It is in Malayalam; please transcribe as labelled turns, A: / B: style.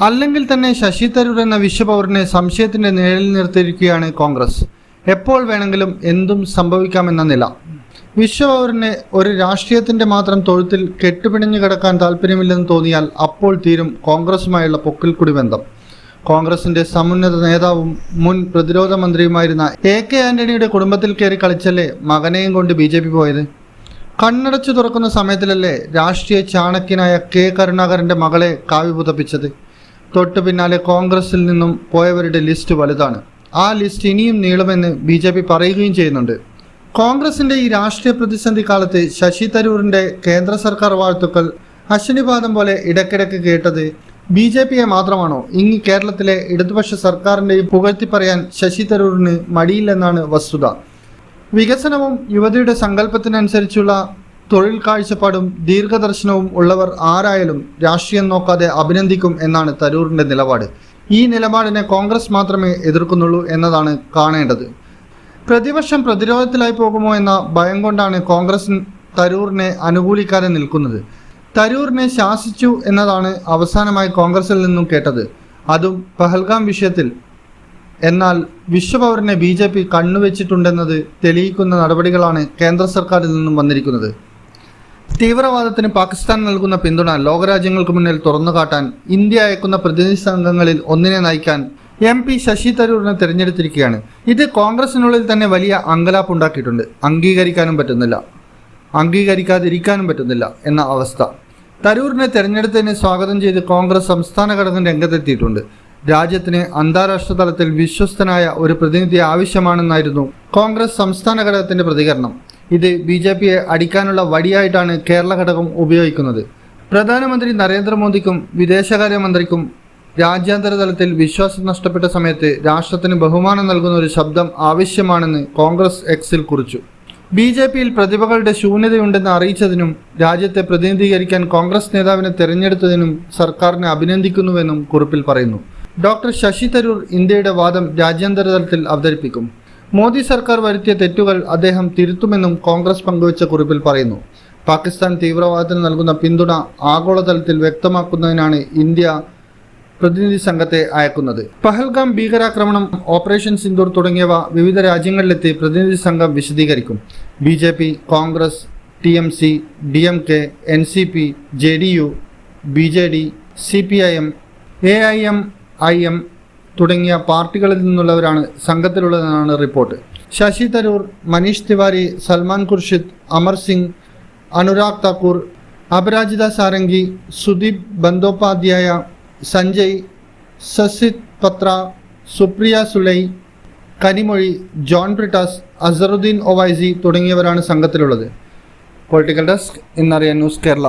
A: അല്ലെങ്കിൽ തന്നെ ശശി തരൂർ എന്ന വിശ്വപൗരനെ സംശയത്തിന്റെ നിഴലിൽ നിർത്തിയിരിക്കുകയാണ് കോൺഗ്രസ്. എപ്പോൾ വേണമെങ്കിലും എന്തും സംഭവിക്കാമെന്ന നില. വിശ്വപൗരനെ ഒരു രാഷ്ട്രീയത്തിന്റെ മാത്രം തൊഴുത്തിൽ കെട്ടുപിണിഞ്ഞു കിടക്കാൻ താല്പര്യമില്ലെന്ന് തോന്നിയാൽ അപ്പോൾ തീരും കോൺഗ്രസുമായുള്ള പൊക്കിൽക്കുടി ബന്ധം. കോൺഗ്രസിന്റെ സമുന്നത നേതാവും മുൻ പ്രതിരോധ മന്ത്രിയുമായിരുന്ന എ കെ ആന്റണിയുടെ കുടുംബത്തിൽ കയറി കളിച്ചല്ലേ മകനെയും കൊണ്ട് ബി പോയത്? കണ്ണടച്ചു തുറക്കുന്ന സമയത്തിലല്ലേ രാഷ്ട്രീയ ചാണക്യനായ കെ. കരുണാകരന്റെ മകളെ കാവ്യ പുതപ്പിച്ചത്? തൊട്ടു പിന്നാലെ കോൺഗ്രസിൽ നിന്നും പോയവരുടെ ലിസ്റ്റ് വലുതാണ്. ആ ലിസ്റ്റ് ഇനിയും നീളുമെന്ന് ബി ജെ പി പറയുകയും ചെയ്യുന്നുണ്ട്. കോൺഗ്രസിന്റെ ഈ രാഷ്ട്രീയ പ്രതിസന്ധി കാലത്ത് ശശി തരൂരിന്റെ കേന്ദ്ര സർക്കാർ വാഴ്ത്തുക്കൾ അശ്വനിപാതം പോലെ ഇടയ്ക്കിടയ്ക്ക് കേട്ടത് ബി ജെ പിയെ മാത്രമാണോ? ഇനി കേരളത്തിലെ ഇടതുപക്ഷ സർക്കാരിന്റെയും പുകഴ്ത്തി പറയാൻ ശശി തരൂരിന് മടിയില്ലെന്നാണ് വസ്തുത. വികസനവും യുവതിയുടെ സങ്കല്പത്തിനനുസരിച്ചുള്ള തൊഴിൽ കാഴ്ചപ്പാടും ദീർഘദർശനവും ഉള്ളവർ ആരായാലും രാഷ്ട്രീയം നോക്കാതെ അഭിനന്ദിക്കും എന്നാണ് തരൂറിന്റെ നിലപാട്. ഈ നിലപാടിനെ കോൺഗ്രസ് മാത്രമേ എതിർക്കുന്നുള്ളൂ എന്നതാണ് കാണേണ്ടത്. പ്രതിപക്ഷം പ്രതിരോധത്തിലായി പോകുമോ എന്ന ഭയം കൊണ്ടാണ് കോൺഗ്രസ് തരൂറിനെ അനുകൂലിക്കാതെ നിൽക്കുന്നത്. തരൂറിനെ ശാസിച്ചു എന്നതാണ് അവസാനമായി കോൺഗ്രസിൽ നിന്നും കേട്ടത്. അതും പഹൽഗാം വിഷയത്തിൽ. എന്നാൽ വിശ്വപൗരനെ ബി ജെ പി കണ്ണുവെച്ചിട്ടുണ്ടെന്നത് തെളിയിക്കുന്ന നടപടികളാണ് കേന്ദ്ര സർക്കാരിൽ നിന്നും വന്നിരിക്കുന്നത്. തീവ്രവാദത്തിന് പാകിസ്ഥാൻ നൽകുന്ന പിന്തുണ ലോകരാജ്യങ്ങൾക്ക് മുന്നിൽ തുറന്നുകാട്ടാൻ ഇന്ത്യ അയക്കുന്ന പ്രതിനിധി സംഘങ്ങളിൽ ഒന്നിനെ നയിക്കാൻ എം പി ശശി തരൂരിനെ തിരഞ്ഞെടുത്തിരിക്കുകയാണ്. ഇത് കോൺഗ്രസിനുള്ളിൽ തന്നെ വലിയ അങ്കലാപ്പുണ്ടാക്കിയിട്ടുണ്ട് അംഗീകരിക്കാനും പറ്റുന്നില്ല. അംഗീകരിക്കാതിരിക്കാനും പറ്റുന്നില്ല എന്ന അവസ്ഥ. തരൂരിനെ തെരഞ്ഞെടുത്തതിനെ സ്വാഗതം ചെയ്ത് കോൺഗ്രസ് സംസ്ഥാന ഘടകം രംഗത്തെത്തിയിട്ടുണ്ട്. രാജ്യത്തിന് അന്താരാഷ്ട്ര തലത്തിൽ വിശ്വസ്തനായ ഒരു പ്രതിനിധി ആവശ്യമാണെന്നായിരുന്നു കോൺഗ്രസ് സംസ്ഥാന ഘടകത്തിന്റെ പ്രതികരണം. ഇത് ബി ജെ പിയെ അടിക്കാനുള്ള വടിയായിട്ടാണ് കേരള ഘടകം ഉപയോഗിക്കുന്നത്. പ്രധാനമന്ത്രി നരേന്ദ്രമോദിക്കും വിദേശകാര്യമന്ത്രിക്കും രാജ്യാന്തര തലത്തിൽ വിശ്വാസം നഷ്ടപ്പെട്ട സമയത്ത് രാഷ്ട്രത്തിന് ബഹുമാനം നൽകുന്ന ഒരു ശബ്ദം ആവശ്യമാണെന്ന് കോൺഗ്രസ് എക്സിൽ കുറിച്ചു. ബി ജെ പിയിൽ പ്രതിഭകളുടെ ശൂന്യതയുണ്ടെന്ന് അറിയിച്ചതിനും രാജ്യത്തെ പ്രതിനിധീകരിക്കാൻ കോൺഗ്രസ് നേതാവിനെ തെരഞ്ഞെടുത്തതിനും സർക്കാരിനെ അഭിനന്ദിക്കുന്നുവെന്നും കുറിപ്പിൽ പറയുന്നു. ഡോക്ടർ ശശി തരൂർ ഇന്ത്യയുടെ വാദം രാജ്യാന്തര തലത്തിൽ അവതരിപ്പിക്കും. മോദി സർക്കാർ വരുത്തിയ തെറ്റുകൾ അദ്ദേഹം തിരുത്തുമെന്നും കോൺഗ്രസ് പങ്കുവച്ച കുറിപ്പിൽ പറയുന്നു. പാകിസ്ഥാൻ തീവ്രവാദത്തിന് നൽകുന്ന പിന്തുണ ആഗോളതലത്തിൽ വ്യക്തമാക്കുന്നതിനാണ് ഇന്ത്യ പ്രതിനിധി സംഘത്തെ അയക്കുന്നത്. പഹൽഗാം ഭീകരാക്രമണം ഓപ്പറേഷൻ സിന്ദൂർ തുടങ്ങിയവ വിവിധ രാജ്യങ്ങളിലെത്തി പ്രതിനിധി സംഘം വിശദീകരിക്കും. B J P Congress T M C D M K N C P J D U B J D C P I M A I M I M തുടങ്ങിയ പാർട്ടികളിൽ നിന്നുള്ളവരാണ് സംഘത്തിലുള്ളതെന്നാണ് റിപ്പോർട്ട്. ശശി തരൂർ മനീഷ് തിവാരി സൽമാൻ ഖുർഷിദ് അമർ സിംഗ് അനുരാഗ് താക്കൂർ അപരാജിത സാരംഗി സുദീപ് ബന്ദോപാധ്യായ സഞ്ജയ് സസിത് പത്ര സുപ്രിയ സുലൈ കനിമൊഴി ജോൺ ബ്രിട്ടാസ് അസറുദ്ദീൻ ഒവൈസി തുടങ്ങിയവരാണ് സംഘത്തിലുള്ളത്. പൊളിറ്റിക്കൽ ഡെസ്ക് ഇന്നറിയാൻ ന്യൂസ് കേരള.